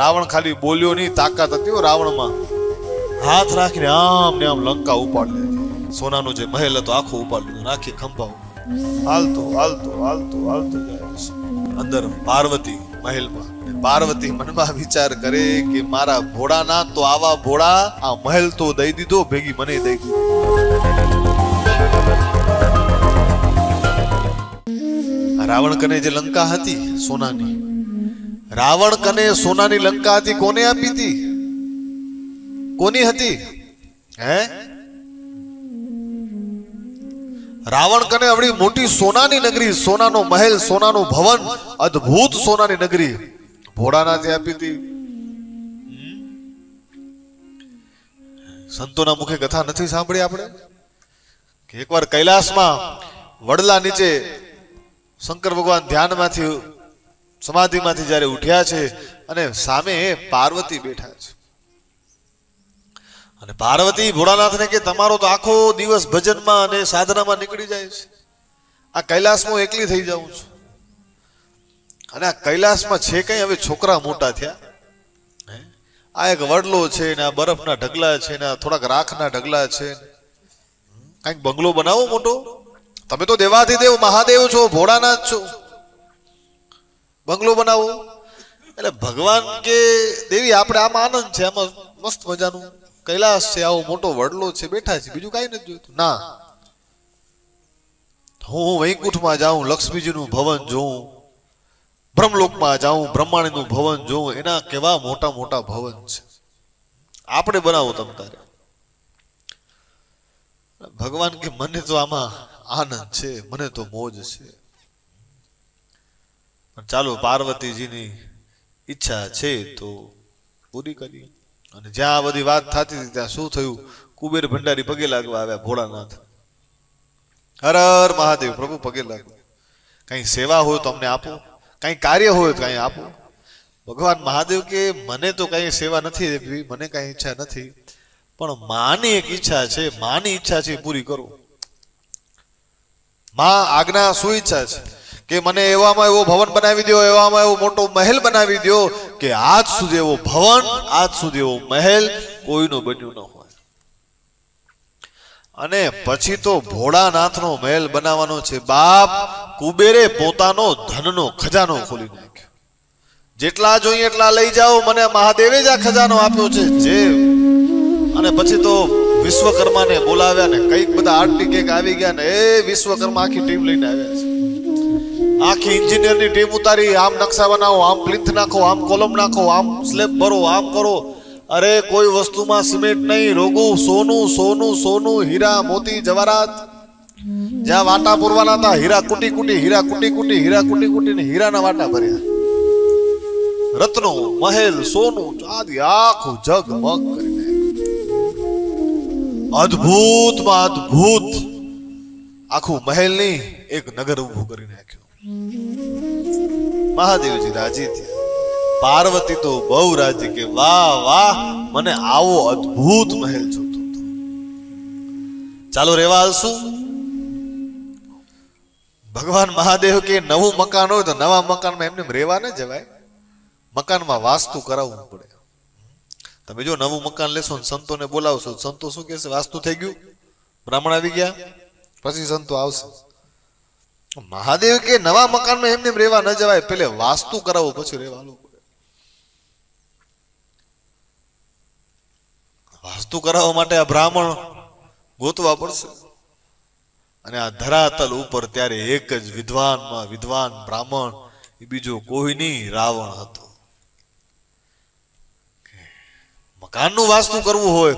રાવણ ખાલી બોલ્યો નહીં, તાકાત હતી રાવણમાં. હાથ રાખીને આમ ને આમ લંકા ઉપાડી લીધી સોનાનો જે મહેલ હતો, આખો ઉપાડી લીધો નાખી ખંભા હાલતો હાલતો હાલતો હાલતો અંદર પાર્વતી મહેલમાં. પાર્વતી મનમાં વિચાર કરે કે મારા ભોળાના, તો આવા ભોળા આ મહેલ તો દઈ દીધો, ભેગી મને દઈ દીધો. રાવણ કને જે લંકા હતી, સોનાની રાવણ કને સોનાની લંકા હતી, કોને આપી હતી? કોની હતી? હે? રાવણ કને આવડી મોટી સોનાની નગરી, સોનાનો મહેલ, સોનાનું ભવન, અદ્ભુત સોનાની નગરી ભોળાનાથે આપી હતી. સંતોના મુખે કથા નથી સાંભળી આપણે? કે એકવાર કૈલાસમાં વડલા નીચે શંકર ભગવાન ધ્યાનમાંથી સમાધિમાંથી જ્યારે ઉઠ્યા છે અને સામે પાર્વતી બેઠા છે. અને પાર્વતી ભોળાનાથને કે તમારો તો આખો દિવસ ભજનમાં અને સાધનામાં નીકળી જાય છે. આ કૈલાસમાં એકલી થઈ જાઉં છું. અને આ કૈલાસમાં છે કઈ? હવે છોકરા મોટા થયા. આ એક વડલો છે ને, આ બરફના ઢગલા છે ને, આ થોડાક રાખના ઢગલા છે કાંઈક બંગલો બનાવો મોટો? તમે તો દેવાધિદેવ, મહાદેવ છો, ભોળાનાથ છો. બંગલો બનાવો? એટલે ભગવાન કે દેવી, આપણે આમાં આનંદ છે, આમાં મસ્ત મજાનું. કૈલાસ છે, આવો મોટો વડલો છે, બેઠા છે, બીજું કાંઈ નથી જોઈતું. ના. હું વૈકુંઠમાં જાઉં, લક્ષ્મીજીનું ભવન જોઉં, બ્રહ્મલોકમાં જાઉં, બ્રહ્માણીનું ભવન જોઉં, એના કેવા મોટા મોટા ભવન છે. આપણે બનાવો તમ તારે. ભગવાન કે મને તો આમાં આનંદ છે, મને તો મોજ છે. ચાલો પાર્વતીજીની ઈચ્છા છે તો પૂરી કરી અને જ્યાં આ બધી વાત થતી હતી ત્યાં શું થયું? કુબેર ભંડારી પગે લાગવા આવ્યા ભોળાનાથ. હર હર મહાદેવ, પ્રભુ પગે લાગો કઈ સેવા હોય તો અમને આપો. કઈ કાર્ય હોય તો કઈ આપો. ભગવાન મહાદેવ કે, મને તો કઈ સેવા નથી દેવી મને કઈ ઈચ્છા નથી. પણ માની એક ઈચ્છા છે, માની ઈચ્છા છે પૂરી કરો. માં આજ્ઞા શું ઈચ્છા છે? કે મને એવામાં એવો ભવન બનાવી દો એવામાં એવો મોટો મહેલ બનાવી દો કે આજ સુધી એવો ભવન, આજ સુધી એવો મહેલ કોઈનો બન્યું ન હોય. અને પછી તો ભોળાનાથનો મહેલ બનાવવાનો છે. બાપ કુબેરે પોતાનો ધનનો ખજાનો ખોલી નાખ્યો. જેટલા જોઈએ એટલા લઈ જાઓ, મને મહાદેવે જ આ ખજાનો આપ્યો છે. જે અને પછી તો વિશ્વકર્માને બોલાવ્યા ને કંઈક બધા આર્ટી કેક આવી ગયા ને એ વિશ્વકર્મા આખી ટીમ લઈને આવ્યા છે. આખી એન્જિનિયરની ટીમ ઉતારી, આમ નકશા બનાવો, આમ પ્લિન્થ નાખો, આમ કોલમ નાખો, આમ સ્લેબ ભરો, આમ કરો. અરે કોઈ વસ્તુમાં સિમેન્ટ નહીં, રોગું, સોનું સોનું સોનું, હીરા, મોતી જવારાત જ્યાં વાટા પૂરવાના હતા, હીરા કુટી કુટી, હીરા કુટી કુટી, હીરા કુટી કુટી ને હીરાના વાટા ભર્યા. રત્નો, મહેલ, સોનું ચાંદી આખું જગમગ કરીને અદ્ભુતમાં અદ્ભુત. આખું મહેલ નહીં એક નગર ઊભું કરી નાખ્યું. મહાદેવજી રાજી થયા. પાર્વતી તો બહુ રાજી કે વાહ વાહ, મને આવો અદ્ભુત મહેલ જોતો હતો. ચાલો રેવા હાલશું ભગવાન મહાદેવ કે નવું મકાન હોય તો નવા મકાનમાં એમને એમ રેવા ન જવાય. મકાનમાં વાસ્તુ કરાવવું પડે. તમે જો નવું મકાન લેશો ને સંતોને બોલાવશો સંતો શું કહેશે? વાસ્તુ થઈ ગયું? બ્રાહ્મણ આવી ગયા? પછી સંતો આવશે. મહાદેવ કે નવા મકાનમાં એમને રહેવા ન જવાય, પેલે વાસ્તુ કરાવો, પછી રહેવાનું વાસ્તુ કરાવવા માટે આ બ્રાહ્મણ ગોતવા પડશે. અને આ ધરાતલ ઉપર ત્યારે એક જ વિદ્વાનમાં વિદ્વાન બ્રાહ્મણ, એ બીજો કોઈ નહીં, રાવણ હતો. મકાનનું વાસ્તુ કરવું હોય,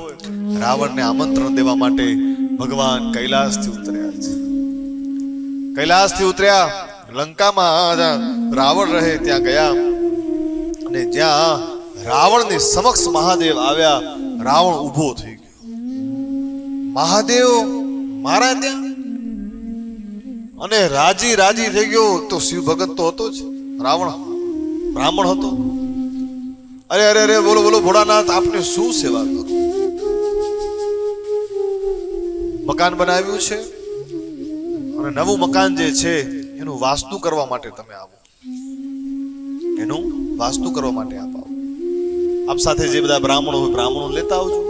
રાવણને આમંત્રણ દેવા માટે ભગવાન કૈલાસથી ઉતર્યા છે. કૈલાસથી ઉતર્યા. લંકામાં રાવણ રહે ત્યાં ગયા. અને જ્યાં રાવણની સમક્ષ મહાદેવ આવ્યા, રાવણ ઊભો થઈ ગયો. મહાદેવ મારા ત્યાં? અને રાજી રાજી થઈ ગયો તો શિવ ભગત તો હતો જ. રાવણ બ્રાહ્મણ હતો. અરે અરે અરે, બોલો બોલો, ભોળાનાથ, આપને શું સેવા કરું? મકાન બનાવ્યું છે? અને નવું મકાન જે છે, એનું વાસ્તુ કરવા માટે તમે આવો. એનું વાસ્તુ કરવા માટે આપ આવો. આપ સાથે જે બધા બ્રાહ્મણો હોય, બ્રાહ્મણો લેતા આવજો.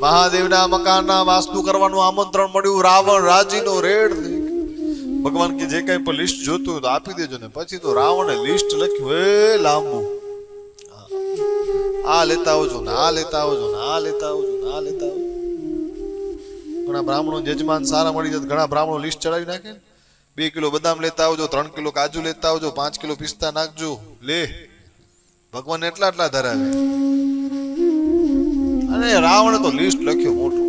મહાદેવના મકાનના વાસ્તુ કરવાનું આમંત્રણ મળ્યું. રાવણ રાજીનો રેડ ભગવાન કે જે કઈ પણ લિસ્ટ જોતું હોય તો આપી દેજો ને પછી તો રાવણે લિસ્ટ લખ્યું. એ લાંબુ. આ લેતા આવજો ને, આ લેતા આવજો ને, આ લેતા આવજો ને, આ લેતા આવજો. ઘણા બ્રાહ્મણો યજમાન સારા મળી જાય ઘણા બ્રાહ્મણો લિસ્ટ ચડાવી નાખે બે કિલો બદામ લેતા આવજો, ત્રણ કિલો કાજુ લેતા આવજો, પાંચ કિલો પિસ્તા નાખજો. લે ભગવાન એટલા એટલા ધરાવે. અને રાવણ તો લિસ્ટ લખ્યો મોટું.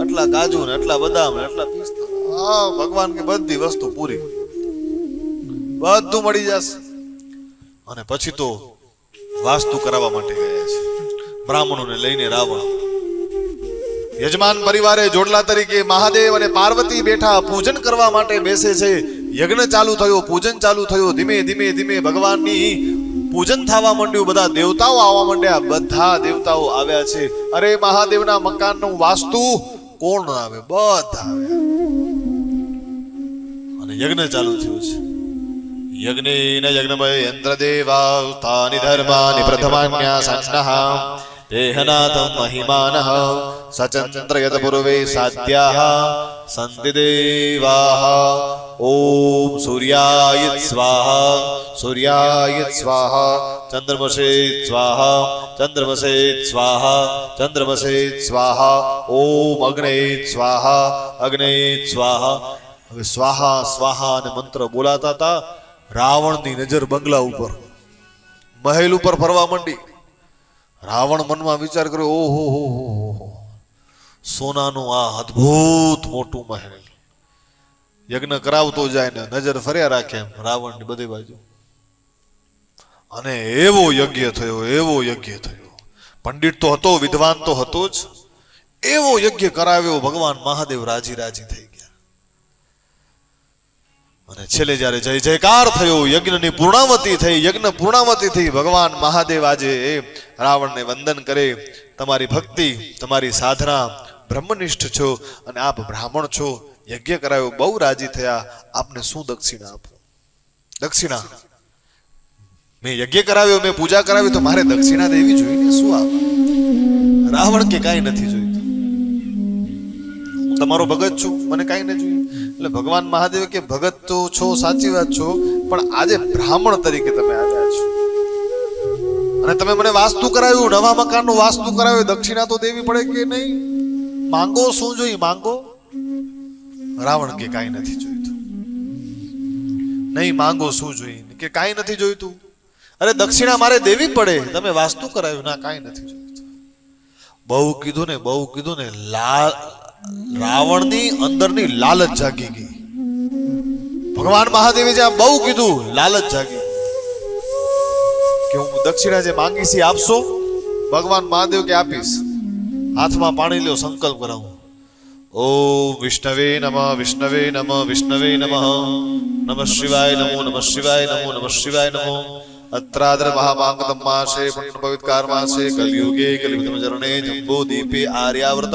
આટલા કાજુ ને આટલા બદામ ને આટલા પિસ્તા. હા, ભગવાન કે બધી વસ્તુ પૂરી. બધું મળી જશે. અને પછી તો વાસ્તુ કરાવવા માટે ગયા છે. બ્રાહ્મણોને લઈને રાવણ યજમાન પરિવારે જોડલા તરીકે મહાદેવ અને પાર્વતી બેઠા પૂજન કરવા માટે બેસે છે. યજ્ઞ ચાલુ થયો, પૂજન ચાલુ થયું. ધીમે ધીમે ધીમે ભગવાનની પૂજન થવા માંડ્યું. બધા દેવતાઓ આવવા માંડ્યા. બધા દેવતાઓ આવ્યા છે. અરે, મહાદેવના મકાનનું વાસ્તુ કોણ આવે? બધા આવે અને યજ્ઞ ચાલુ થયું છે. યજ્ઞેન યજ્ઞમય યંત્રદેવા તાની ધર્માની પ્રથમાન્યા સન્નઃ દેહનાથમ મહિમાનઃ સચંદ્ર યત પૂર્વે સાધ્યાઃ સંતિ દેવાઃ ઓમ સૂર્યાય સ્વાહા સૂર્યાય સ્વાહા ચંદ્રમસે સ્વાહા ચંદ્રમસે સ્વાહા ચંદ્રમસે સ્વાહા ઓમ અગ્ને સ્વાહા અગ્ને સ્વાહા હવે સ્વાહા સ્વાહા અને મંત્ર બોલાતા હતા. રાવણની નજર બંગલા ઉપર. મહેલ ઉપર ફરવા માંડી. રાવણ મનમાં વિચાર કર્યો, ઓહો, હો હો હો. સોનાનું આ અદ્ભુત મોટું મહેલ. યજ્ઞ કરાવતો જાય ને નજર ફર્યા રાખે એમ રાવણની બધી બાજુ. અને એવો યજ્ઞ થયો, એવો યજ્ઞ થયો. પંડિત તો હતો, વિદ્વાન તો હતો જ. એવો યજ્ઞ કરાવ્યો, ભગવાન મહાદેવ રાજી રાજી થઈ અને છેલ્લે જ્યારે જય જયકાર થયો, યજ્ઞની પૂર્ણાવતી થઈ, યજ્ઞ પૂર્ણાવતી થઈ, ભગવાન મહાદેવ આજે એ રાવણને વંદન કરે. તમારી ભક્તિ, તમારી સાધના બ્રહ્મનિષ્ઠ છો અને આપ બ્રાહ્મણ છો. યજ્ઞ કરાયો, બહુ રાજી થયા. આપને શું દક્ષિણા આપો? દક્ષિણા? મેં યજ્ઞ કરાવ્યો, મેં પૂજા કરાવી, તો મારે દક્ષિણા દેવી જોઈએ શું આપ? રાવણ કે કાંઈ નથી જોઈતું? તમારો ભગત છું, મને કાંઈ ન જોઈએ એટલે ભગવાન મહાદેવ કે, ભગત તો છો, સાચી વાત છો, પણ આજે બ્રાહ્મણ તરીકે તમે આવ્યા છો. અને તમે મને વાસ્તુ કરાવ્યું, નવા મકાનનું વાસ્તુ કરાવ્યું, દક્ષિણા તો દેવી પડે કે નહીં? માંગો, શું જોઈએ માંગો? રાવણ કે કાંઈ નથી જોઈતું. નહીં, માંગો, શું જોઈ? કે કાંઈ નથી જોઈતું. અરે, દક્ષિણા મારે દેવી પડે. તમે વાસ્તુ કરાવ્યું, ના, કાંઈ નથી જોઈતું. બહુ કીધું ને, બહુ કીધું ને લાલ રાવણની અંદરની લાલચ જાગી ગઈ. ભગવાન મહાદેવે જ્યાં બહુ કીધું, લાલચ જાગી કે હું દક્ષિણા જે માંગી છે આપશો? ભગવાન મહાદેવ કે આપીશ. હાથમાં પાણી લ્યો, સંકલ્પ કરાવું. ઓ વિષ્ણવે નમ વિષ્ણવે નમ વિષ્ણવે નમ. નમ શિવાય નમો, નમ શિવાય નમો, નમ શિવાય નમો. અત્રાદ્ર મહામાંગતમ માસે પુણ્ય પવિત્કાર માસે કલયુગે કલિયુગમ ચરણે જંબો દીપે આર્યાવૃત.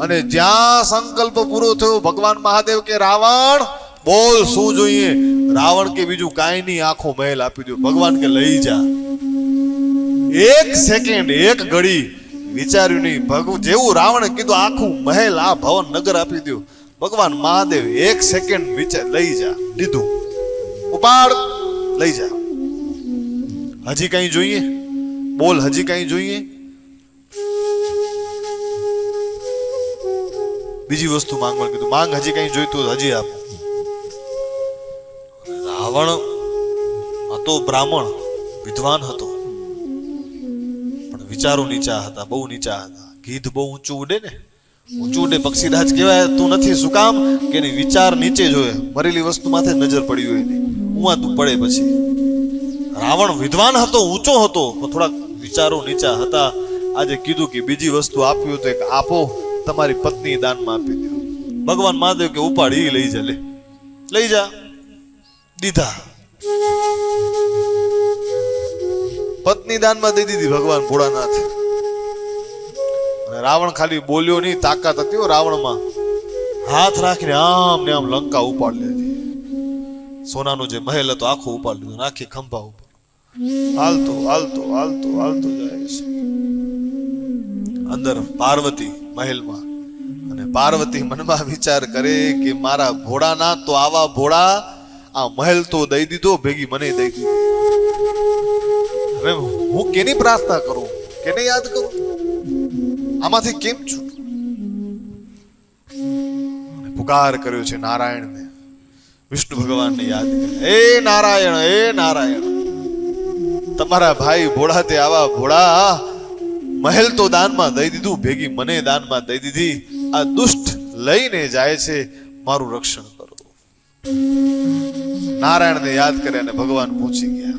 અને જ્યાં સંકલ્પ પૂરો થયો ભગવાન મહાદેવ કે રાવણ, બોલ શું જોઈએ? રાવણ કે બીજું કાંઈ નહીં, આખો મહેલ આપી દો. ભગવાન કે લઈ જા. એક સેકન્ડ એક ઘડી વિચાર્યું નહીં. ભગ જેવું રાવણે કીધું, આખું મહેલ આ ભવન નગર આપી દો. ભગવાન મહાદેવ એક સેકન્ડ વિચાર, લઈ જા. લીધું. ઉપાડ, લઈ જા. હજી કઈ જોઈએ? બોલ, હજી કઈ જોઈએ? બીજી વસ્તુ માંગવાનું કીધું માંગ હજી કઈ જોઈતું હજી આપ. રાવણ હતો બ્રાહ્મણ, વિદ્વાન હતો. પણ વિચારો નીચા હતા, બહુ નીચા હતા. ગીધ બહુ ઊંચું ઉડે ને. ઊંચું ઉડે પક્ષીરાજ કહેવાય, તું નથી, શું કામ? કે એની વિચાર નીચે જોયે મરેલી વસ્તુ માથે નજર પડી હોય એની. ઉમાં તું પડે પછી. રાવણ વિદ્વાન હતો, ઊંચો હતો, પણ થોડાક વિચારો નીચા હતા. આજે કીધું કે બીજી વસ્તુ આપ્યું તો એક આપો. તમારી પત્ની દાનમાં આપી દો. ભગવાન મહાદેવ કે ઉપાડી લઈ જા, લે. લઈ જા. દીધા. પત્ની દાનમાં દઈ દીધી ભગવાન ભોળાનાથ. રાવણ ખાલી બોલ્યો નહીં, તાકાત હતી રાવણમાં. હાથ રાખીને આમ ને આમ લંકા ઉપાડી લીધી. સોનાનો જે મહેલ હતો, આખો ઉપાડી લીધો. આખી ખંભા ઉપર. હાલતો હાલતો હાલતો હાલતો જાય છે. અંદર પાર્વતી મહેલમાં. અને પાર્વતી મનમાં વિચાર કરે કે મારા ભોળાના તો આવા ભોળા આ મહેલ તો દઈ દીધો, ભેગી મને દઈ દીધો. હવે હું કેની પ્રાર્થના કરું? કેને યાદ કરું? આમાંથી કેમ છું? પુકાર કર્યો છે નારાયણને. વિષ્ણુ ભગવાનને યાદ કરે. એ નારાયણ એ નારાયણ. તમારા ભાઈ ભોળા તે આવા ભોળા મહેલ તો દાનમાં દઈ દીધું, ભેગી મને દાનમાં દઈ દીધી. આ દુષ્ટ લઈને જાય છે, મારું રક્ષણ કરો. નારાયણને યાદ કર્યા અને ભગવાન પહોંચી ગયા.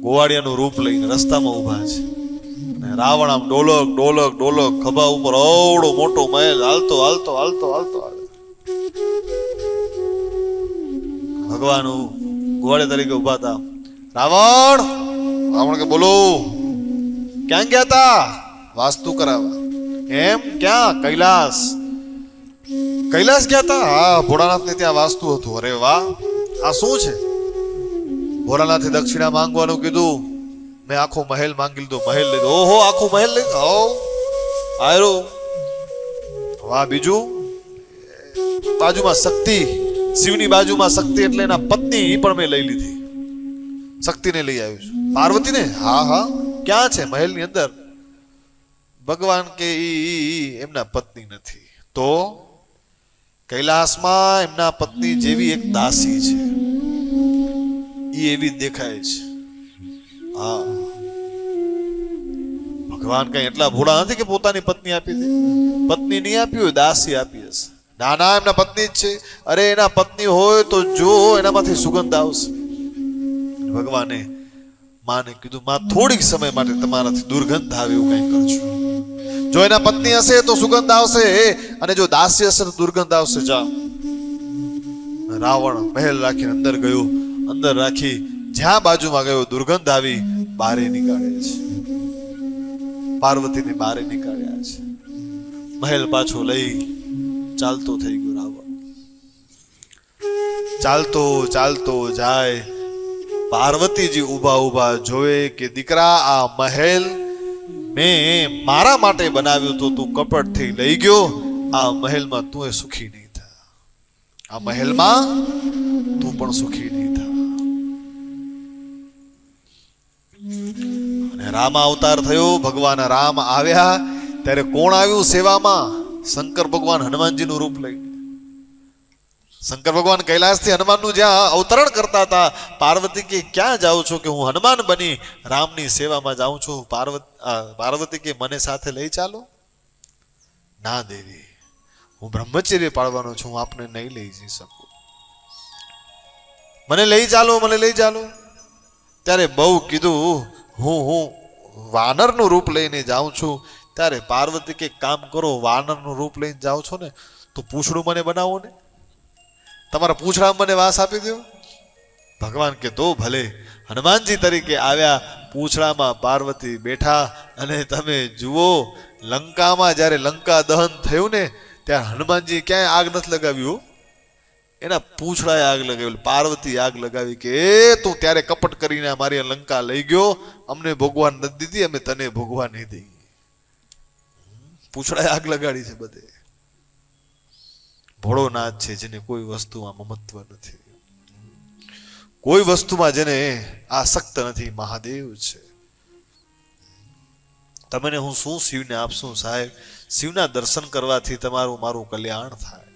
ગોવાળિયાનું રૂપ લઈને રસ્તામાં ઊભા છે. અને રાવણ આમ ડોલક ડોલક ડોલક, ખભા ઉપર અવડો મોટો મહેલ હાલતો હાલતો હાલતો હાલતો. ભગવાન ગોવાળિયા તરીકે ઊભા હતા. રાવણ! રાવણ કે બોલો ક્યાં ગયા તા? વાસ્તુ કરાવવા. એમ? ક્યાં? કૈલાસ. કૈલાસ ગયા તા? હા ભોળાનાથ ને ત્યાં વાસ્તુ હતું. અરે વાહ. આ શું છે? ભોળાનાથે દક્ષિણા માંગવાનું કીધું. મેં આખો મહેલ માંગી લીધો. મહેલ લીધો. ઓહો, આખો મહેલ લીધો? હો આયરો. વાહ, બીજું? બાજુમાં શક્તિ. શિવની બાજુમાં શક્તિ એટલે એના પત્ની પણ મેં લઈ લીધી. શક્તિને લઈ આવ્યો છું. પાર્વતીને? હા હા. ક્યાં છે મહેલની અંદર? ભગવાન કે ઈ એમના પત્ની નથી. તો કૈલાસમાં એમના પત્ની જેવી એક દાસી છે. ઈ એવી દેખાય છે. હા. ભગવાન કઈ એટલા ભોળા નથી કે પોતાની પત્ની આપી દે? પત્ની નહીં આપી હોય, દાસી આપી હશે. ના ના એમના પત્ની જ છે. અરે એના પત્ની હોય તો જો એનામાંથી સુગંધ આવશે. ભગવાને માને કીધું, માં, થોડીક સમય માટે તમારાથી દુર્ગંધ આવે એવું કંઈ કરજો જો એના પત્ની હશે તો સુગંધ આવશે અને જો દાસી હશે તો દુર્ગંધ આવશે, જા. રાવણ મહેલ રાખીને અંદર ગયો. અંદર રાખી જ્યાં બાજુમાં ગયો, દુર્ગંધ આવી, બારે નીકાળે છે. પાર્વતીને બારે નીકાળ્યા છે. મહેલ પાછો લઈ ચાલતો થઈ ગયો રાવણ. ચાલતો ચાલતો જાય. પાર્વતીજી ઊભા ઊભા જોવે કે દીકરા, આ મહેલ મેં મારા માટે બનાવ્યું તો તું કપટથી લઈ ગયો. આ મહેલમાં તું એ સુખી નહીં થા. આ મહેલમાં તું પણ સુખી નહીં થા. અને રામ અવતાર થયો, ભગવાન રામ આવ્યા. ત્યારે કોણ આવ્યું સેવામાં? શંકર ભગવાન હનુમાનજીનું રૂપ લઈને. શંકર ભગવાન કૈલાસથી હનુમાનનું જ્યાં અવતરણ કરતા હતા પાર્વતી કે ક્યાં જાઉં છું કે હું હનુમાન બની રામની સેવામાં જાઉં છું? પાર્વત પાર્વતી કે મને સાથે લઈ ચાલો? ના દેવી, હું બ્રહ્મચર્ય પાળવાનો છું, હું આપને નહીં લઈ જઈ શકું. મને લઈ ચાલો, મને લઈ ચાલો. ત્યારે બહુ કીધું, હું હું વાનરનું રૂપ લઈને જાઉં છું. ત્યારે પાર્વતી કે કામ કરો, વાનરનું રૂપ લઈને જાઉં છો ને, તો પૂછડું મને બનાવો ને. તમારા પૂછડા મને વાસ આપી દો ભગવાન કે તો ભલે. હનુમાનજી તરીકે આવ્યા પૂંછડામાં પાર્વતી બેઠા અને તમે જુઓ, લંકામાં જ્યારે લંકા દહન થયું ને, ત્યારે હનુમાનજી ક્યાંય આગ નથી લગાવ્યું એના પૂછડાએ આગ લગાવી પાર્વતી આગ લગાવી કે, એ, તું ત્યારે કપટ કરીને મારી લંકા લઈ ગયો. અમને ભોગવા નથી દીધી, અમે તને ભોગવા નહીં દઈ પૂંછડાએ આગ લગાડી છે બધે. ભોળો નાથ છે જેને કોઈ વસ્તુમાં મમત્વ નથી. કોઈ વસ્તુમાં જેને આસક્ત નથી, મહાદેવ છે. તમને હું શું શિવને આપશું સાહેબ? શિવના દર્શન કરવાથી તમારું મારું કલ્યાણ થાય.